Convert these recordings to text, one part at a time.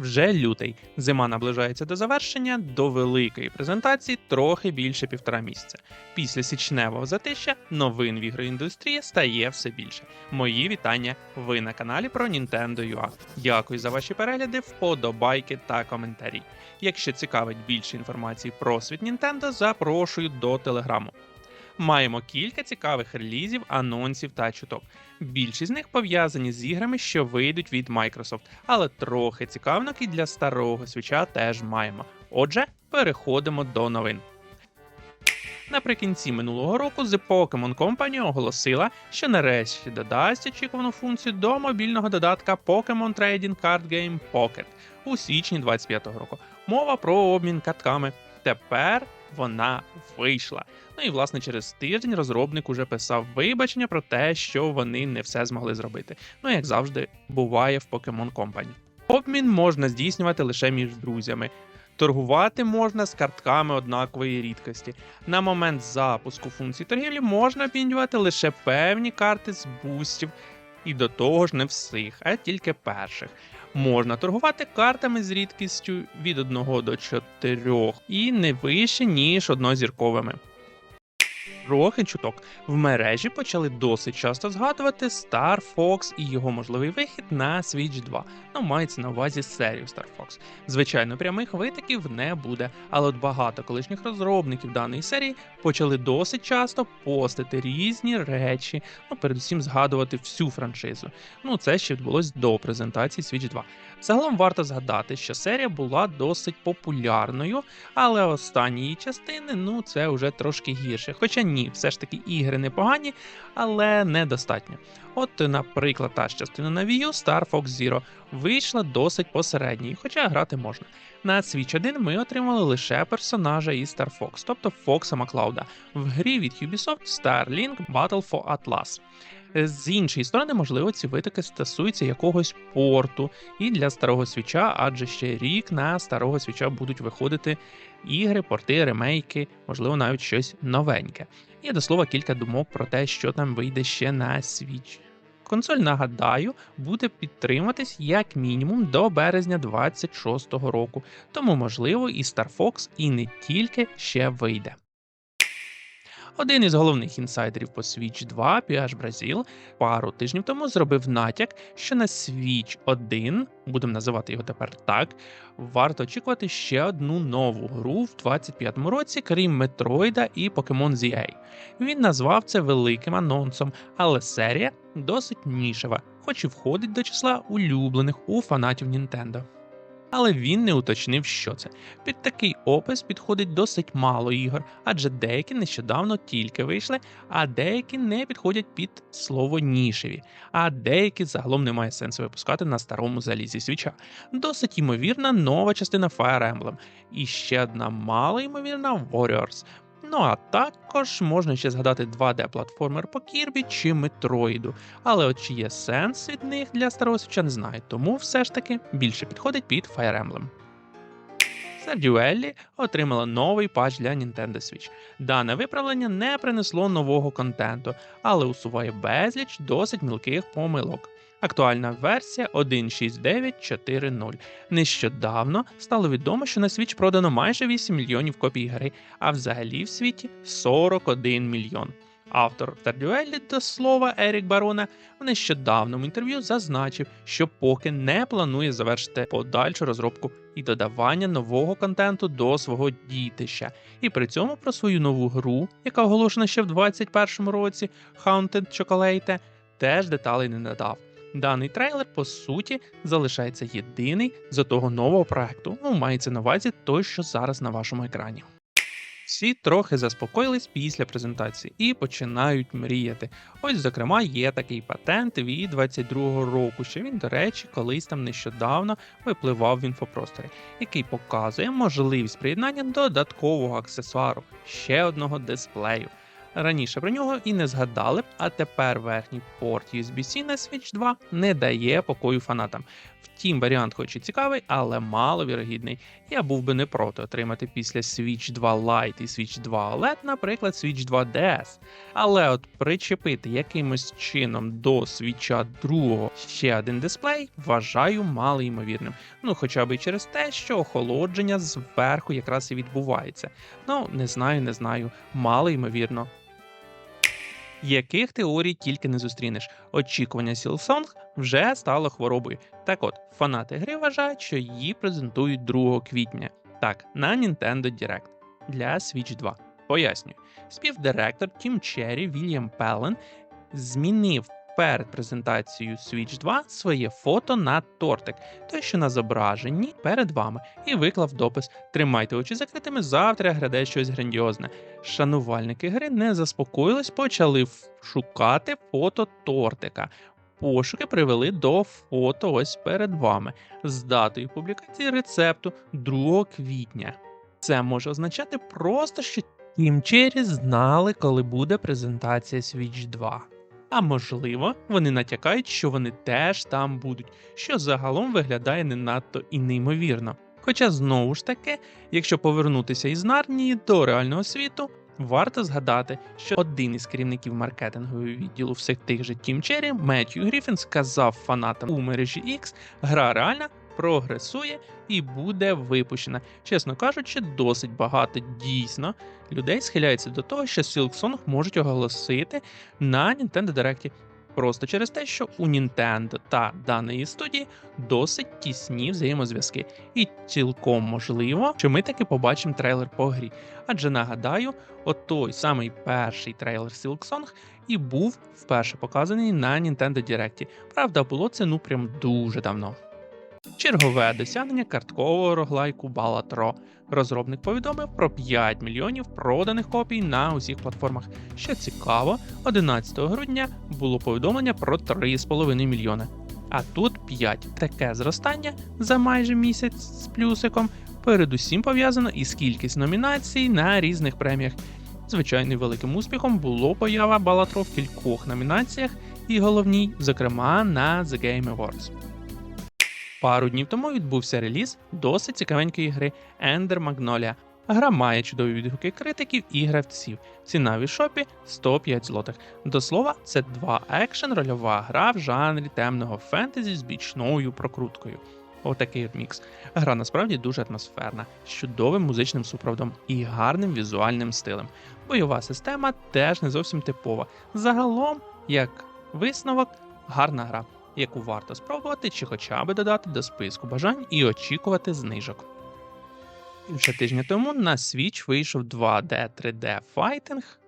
Вже лютий. Зима наближається до завершення, до великої презентації трохи більше півтора місяця. Після січневого затища новин в ігроіндустрії стає все більше. Мої вітання. Ви на каналі про Nintendo UA. Дякую за ваші перегляди, вподобайки та коментарі. Якщо цікавить більше інформації про світ Nintendo, запрошую до телеграму. Маємо кілька цікавих релізів, анонсів та чуток. Більшість з них пов'язані з іграми, що вийдуть від Microsoft, але трохи цікавинок і для старого свіча теж маємо. Отже, переходимо до новин. Наприкінці минулого року The Pokemon Company оголосила, що нарешті додасть очікувану функцію до мобільного додатка Pokemon Trading Card Game Pocket у січні 25-го року. Мова про обмін картками. Тепер вона вийшла. Ну і власне через тиждень розробник уже писав вибачення про те, що вони не все змогли зробити. Ну як завжди буває в Pokemon Company. Обмін можна здійснювати лише між друзями. Торгувати можна з картками однакової рідкості. На момент запуску функції торгівлі можна обмінювати лише певні карти з бустів, і до того ж не всіх, а тільки перших. Можна торгувати картами з рідкістю від 1 до 4 і не вище, ніж однозірковими. Трохи чуток в мережі почали досить часто згадувати Star Fox і його можливий вихід на Switch 2. Ну, мається на увазі серію Star Fox. Звичайно, прямих витоків не буде, але от багато колишніх розробників даної серії почали досить часто постити різні речі, ну передусім згадувати всю франшизу. Ну, це ще відбулось до презентації Switch 2. Загалом варто згадати, що серія була досить популярною, але останні її частини, ну це вже трошки гірше. Хоча ні, все ж таки ігри непогані, але недостатньо. От, наприклад, та ж частина на Wii U Star Fox Zero вийшла досить посередньою, хоча грати можна. На Switch 1 ми отримали лише персонажа із Star Fox, тобто Фокса Маклауда, в грі від Ubisoft Starlink Battle for Atlas. З іншої сторони, можливо, ці витоки стосуються якогось порту і для старого свіча, адже ще рік на старого свіча будуть виходити ігри, порти, ремейки, можливо, навіть щось новеньке. Є до слова кілька думок про те, що там вийде ще на Switch. Консоль, нагадаю, буде підтримуватись як мінімум до березня 26-го року, тому, можливо, і Star Fox і не тільки ще вийде. Один із головних інсайдерів по Switch 2, PH Brazil, пару тижнів тому зробив натяк, що на Switch 1, будемо називати його тепер так, варто очікувати ще одну нову гру в 25-му році, крім Метроїда і Pokemon ZA. Він назвав це великим анонсом, але серія досить нішева, хоч і входить до числа улюблених у фанатів Nintendo. Але він не уточнив, що це. Під такий опис підходить досить мало ігор, адже деякі нещодавно тільки вийшли, а деякі не підходять під слово нішеві, а деякі загалом немає сенсу випускати на старому залізі свіча. Досить ймовірна нова частина Fire Emblem. І ще одна мало ймовірна Warriors. Ну а також можна ще згадати 2D-платформер по Кірбі чи Метроїду. Але от чи є сенс від них для старого свіча, не знаю, тому все ж таки більше підходить під Fire Emblem. Stardew отримала новий патч для Nintendo Switch. Дане виправлення не принесло нового контенту, але усуває безліч досить мілких помилок. Актуальна версія 1.6940. Нещодавно стало відомо, що на Switch продано майже 8 мільйонів копій гри, а взагалі в світі 41 мільйон. Автор Тардюелі, до слова Ерік Барона, в нещодавному інтерв'ю зазначив, що поки не планує завершити подальшу розробку і додавання нового контенту до свого дітища, і при цьому про свою нову гру, яка оголошена ще в 2021 році, Haunted Chocolate, теж деталей не надав. Даний трейлер, по суті, залишається єдиний з того нового проекту. Ну, мається на увазі той, що зараз на вашому екрані. Всі трохи заспокоїлись після презентації і починають мріяти. Ось, зокрема, є такий патент від 22-го року, що він, до речі, колись там нещодавно випливав в інфопросторі, який показує можливість приєднання додаткового аксесуару ще одного дисплею. Раніше про нього і не згадали, а тепер верхній порт USB-C на Switch 2 не дає покою фанатам. Втім, варіант хоч і цікавий, але маловірогідний. Я був би не проти отримати після Switch 2 Lite і Switch 2 OLED, наприклад, Switch 2 DS. Але от причепити якимось чином до Switch 2 ще один дисплей вважаю малоймовірним. Ну, хоча б і через те, що охолодження зверху якраз і відбувається. Ну, не знаю, не знаю, мало ймовірно. Яких теорій тільки не зустрінеш. Очікування Сілсонг вже стало хворобою. Так от, фанати гри вважають, що її презентують 2 квітня. Так, на Nintendo Direct для Switch 2. Пояснюю. Співдиректор Тім Черрі Вільям Пеллен змінив перед презентацією Switch 2 своє фото на тортик, той, що на зображенні перед вами, і виклав допис Тримайте очі закритими, завтра гряде щось грандіозне. Шанувальники гри не заспокоїлись, почали шукати фото тортика. Пошуки привели до фото ось перед вами з датою публікації рецепту 2 квітня. Це може означати просто, що Тім Черрі знали, коли буде презентація Switch 2. А можливо, вони натякають, що вони теж там будуть, що загалом виглядає не надто і неймовірно. Хоча знову ж таки, якщо повернутися із Нарнії до реального світу, варто згадати, що один із керівників маркетингового відділу всіх тих же Тім Черрі, Меттью Гріфін, сказав фанатам у мережі X, гра реальна, прогресує і буде випущена. Чесно кажучи, досить багато дійсно людей схиляється до того, що Silksong можуть оголосити на Nintendo Direct. Просто через те, що у Nintendo та даної студії досить тісні взаємозв'язки, і цілком можливо, що ми таки побачимо трейлер по грі. Адже нагадаю, от той самий перший трейлер Silksong і був вперше показаний на Nintendo Direct. Правда, було це ну прям дуже давно. Чергове досягнення карткового роглайку Balatro. Розробник повідомив про 5 мільйонів проданих копій на усіх платформах. Що цікаво, 11 грудня було повідомлення про 3,5 мільйони. А тут 5. Таке зростання за майже місяць з плюсиком передусім пов'язано із кількістю номінацій на різних преміях. Звичайно, великим успіхом було поява Balatro в кількох номінаціях, і головній, зокрема, на The Game Awards. Пару днів тому відбувся реліз досить цікавенької гри Ender Magnolia. Гра має чудові відгуки критиків і гравців. Ціна в ішопі 105 злотих. До слова, це 2 екшен рольова гра в жанрі темного фентезі з бічною прокруткою. Отакий от мікс. Гра насправді дуже атмосферна, з чудовим музичним супроводом і гарним візуальним стилем. Бойова система теж не зовсім типова. Загалом, як висновок, гарна гра яку варто спробувати чи хоча б додати до списку бажань і очікувати знижок. Більше тижня тому на Switch вийшов 2D 3D файтинг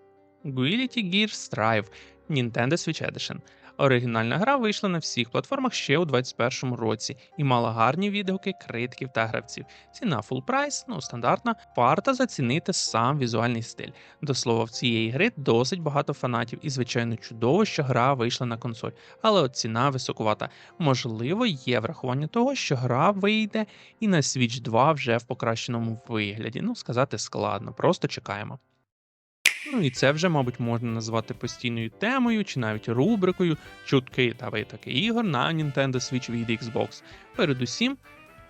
Guilty Gear Strive Nintendo Switch Edition. Оригінальна гра вийшла на всіх платформах ще у 2021 році і мала гарні відгуки критиків та гравців. Ціна full прайс, ну стандартна, варто зацінити сам візуальний стиль. До слова, в цієї гри досить багато фанатів, і звичайно чудово, що гра вийшла на консоль, але от ціна високувата. Можливо, є врахування того, що гра вийде і на Switch 2 вже в покращеному вигляді. Ну, сказати складно, просто чекаємо. Ну і це вже, мабуть, можна назвати постійною темою чи навіть рубрикою чутки та витаки ігор на Nintendo Switch від Xbox. Передусім,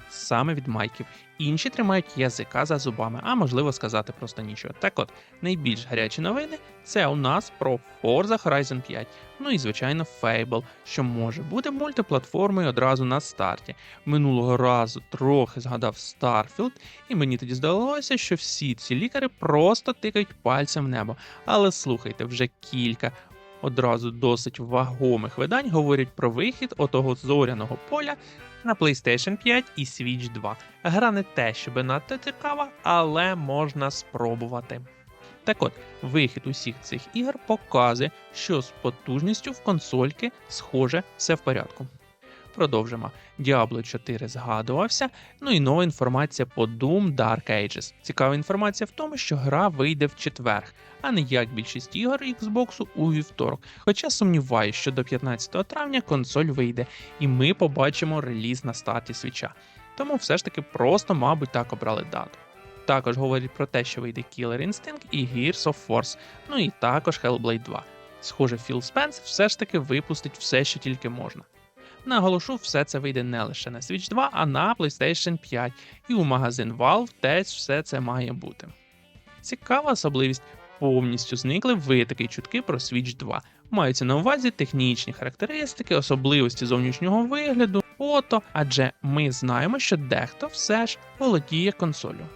саме від майків. Інші тримають язика за зубами, а можливо сказати просто нічого. Так от, найбільш гарячі новини це у нас про Forza Horizon 5. Ну і звичайно, Fable, що може бути мультиплатформою одразу на старті. Минулого разу трохи згадав Starfield, і мені тоді здалося, що всі ці лікари просто тикають пальцем в небо. Але слухайте, вже кілька одразу досить вагомих видань говорять про вихід отого зоряного поля на PlayStation 5 і Switch 2. Гра не те, щоб надто цікава, але можна спробувати. Так от, вихід усіх цих ігор показує, що з потужністю в консольки, схоже, все в порядку. Продовжимо. Diablo 4 згадувався, ну і нова інформація по Doom Dark Ages. Цікава інформація в тому, що гра вийде в четвер, а не як більшість ігор Xbox у вівторок. Хоча сумніваюся, що до 15 травня консоль вийде, і ми побачимо реліз на старті свіча. Тому все ж таки просто, мабуть, так обрали дату. Також говорять про те, що вийде Killer Instinct і Gears of Force, ну і також Hellblade 2. Схоже, Філ Спенс все ж таки випустить все, що тільки можна. Наголошу, все це вийде не лише на Switch 2, а на PlayStation 5, і у магазин Valve теж все це має бути. Цікава особливість. Повністю зникли витоки й чутки про Switch 2. Маються на увазі технічні характеристики, особливості зовнішнього вигляду, фото, адже ми знаємо, що дехто все ж володіє консолю.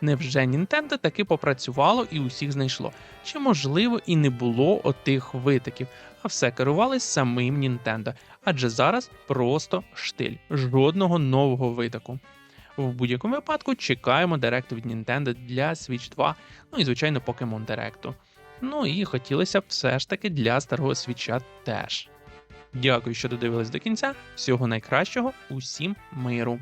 Невже Nintendo таки попрацювало і усіх знайшло? Чи можливо і не було отих витоків, а все керувалось самим Nintendo, адже зараз просто штиль, жодного нового витоку. В будь-якому випадку чекаємо Direct від Nintendo для Switch 2, ну і звичайно Pokemon Direct. Ну і хотілося б все ж таки для старого свіча теж. Дякую, що додивились до кінця. Всього найкращого, усім миру!